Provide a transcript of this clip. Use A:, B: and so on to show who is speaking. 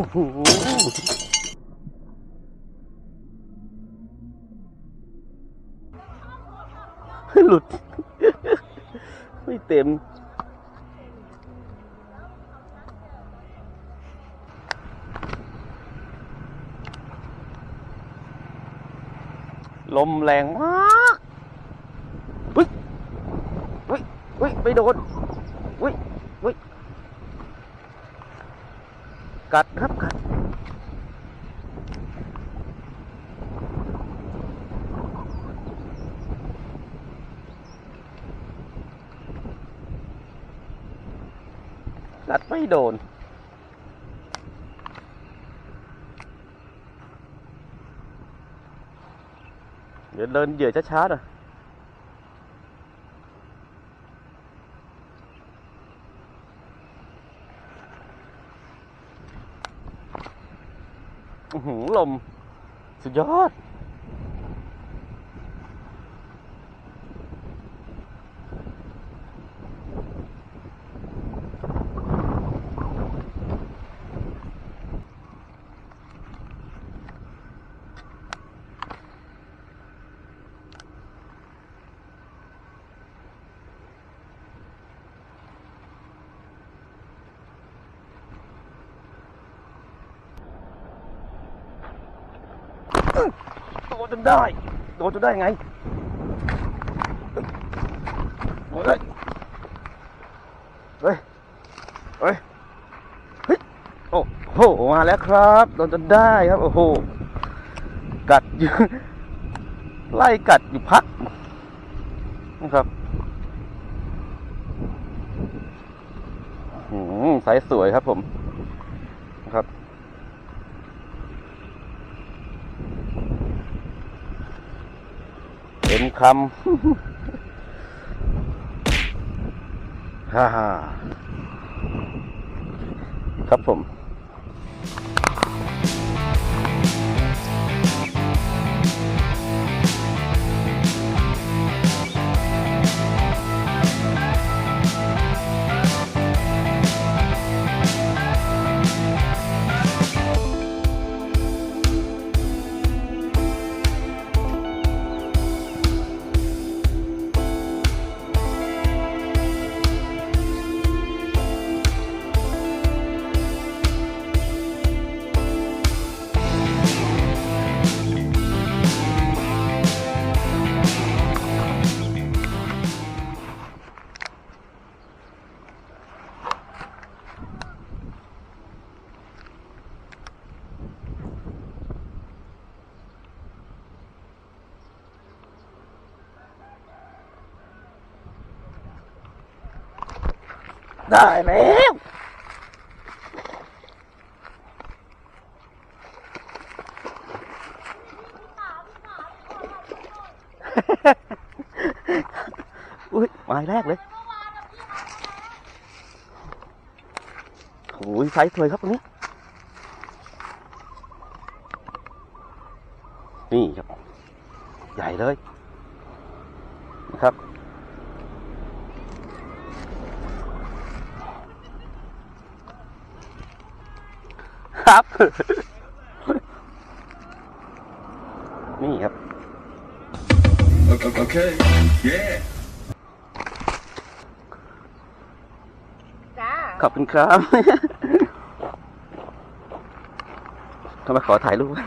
A: โอ้หลุด ไม่เต็ม ลมแรงมากอุ้ยอุ้ยอุ้ยไปโดนอุ้ยอุ้ย กัดครับกัดกัดไม่โดน เดี๋ยวเดินเหยื่อช้าๆหน่อยอื้อหือ ลม สุดยอด โดนจนได้ โดนจนได้ไงเฮ้ยเฮ้ยเฮ้ยเฮ้ยโอ้โหมาแล้วครับ โดนจนได้ครับ โอ้โห กัดอยู่ไล่กัดอยู่พักนะครับอืมสายสวยครับผม นะครับ เต็ มคำฮ่าฮ่าครับผม ได้แล้วอุ้ยหมายแรกเลยโอ้ยไซส์สวยครับตรงนี้ นี่ครับ ใหญ่เลยนะครับ ครับ นี่ครับ
B: Okay, okay. yeah.
C: จ้า
A: ขอบคุณครับ ทำไมขอถ่ายรูปไว้